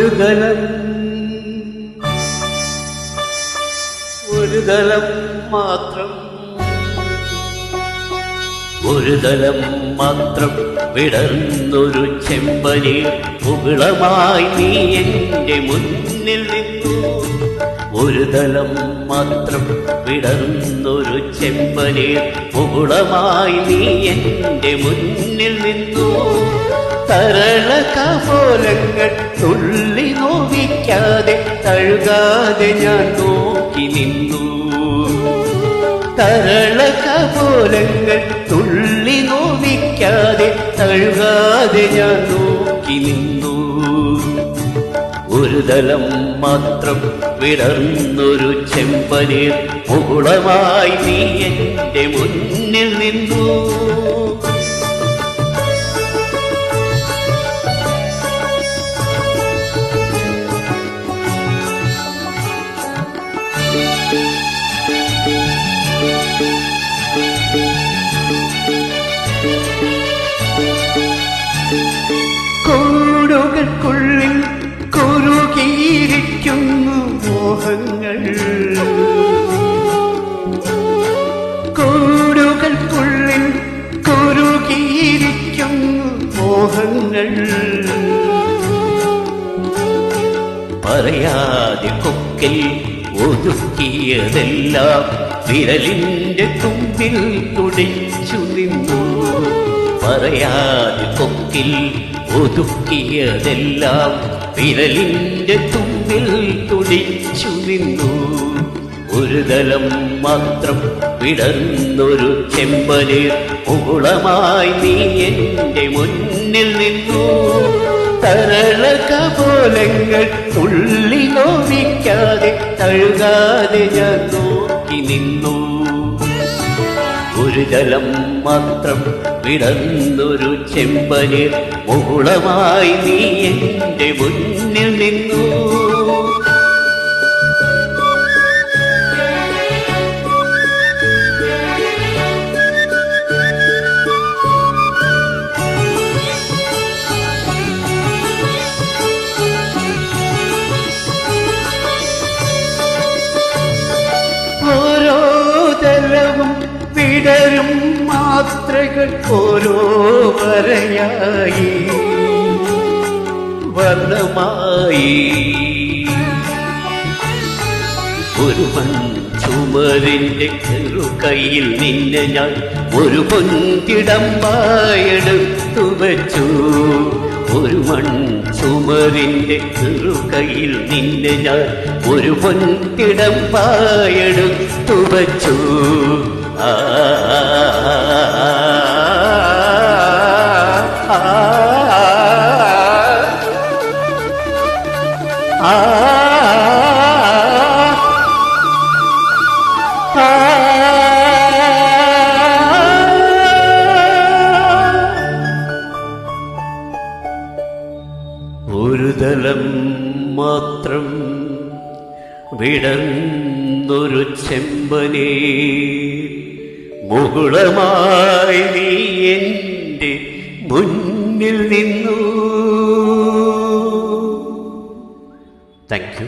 ഒരു തലം ഒരു തലം മാത്രം. ഒരു തലം മാത്രം വിടർന്നൊരു ചെമ്പനി പുകളമായി നീ എന്റെ മുന്നിൽ നിന്നു. ഒരു തലം മാത്രം വിടർന്നൊരു ചെമ്പനി പുകളമായി നീ എന്റെ മുന്നിൽ നിന്നു. തരള കപോലങ്ങൾ തുള്ളി നോവിക്കാതെ തഴുകാതെ ഞാൻ നോക്കി നിന്നു. തരള കപോലങ്ങൾ തുള്ളി നോവിക്കാതെ തഴുകാതെ ഞാൻ നോക്കി നിന്നു. ഒരു തലം മാത്രം വിടർന്നൊരു ചെമ്പനീർ മുകുളമായി നീ എന്റെ മുന്നിൽ നിന്നു. കൂടുകൾക്കുള്ളിൽ കുറുകിയിരിക്കുന്നു മോഹങ്ങൾ. കൂടുകൾക്കുള്ളിൽ കുറുകിയിരിക്കുന്നു മോഹങ്ങൾ. പറയാതെ കൊക്കിൽ ഒതുക്കിയതെല്ലാം വിരലിന്റെ തുമ്പിൽ തുടിച്ചു നിന്നു. പറയാതെ കൊക്കിൽ ഒതുക്കിയതെല്ലാം വിരലിന്റെ തുമ്പിൽ തുടിച്ചു നിന്നു. ഒരു തലം മാത്രം വിടർന്നൊരു ചെമ്പലിൽ മുകുളമായി നീ എന്റെ മുന്നിൽ നിന്നു. തരള കപോലങ്ങൾ തുള്ളി തഴുകാതെ ഞാൻ നോക്കി നിന്നു. ഒരു ജലം മാത്രം വിടന്നൊരു ചെമ്പനീർ മുകുളമായി നീ എന്റെ മുന്നിൽ നിന്നു. വിടരും മാത്രകൾ ഓരോ വരയായി. വർണമായി ഒരു ചുമരിന്റെ ചെറു കയ്യിൽ നിന്നെ ഞാൻ ഒരു പൊൻകിടമ്പായെടുത്തു വച്ചു. ഒരു മൺ ചുമരിന്റെ ചെറു കയ്യിൽ നിന്നെ ഞാൻ ഒരു പൊൻകിടമ്പായെടുത്തു വച്ചു. ആ ആ, ആ, ഒരു തലം മാത്രം വിടർന്നൊരു ചെമ്പനേ. മുകുളമായി നീ എന്റെ മുന്നിൽ നിന്നു. Thank you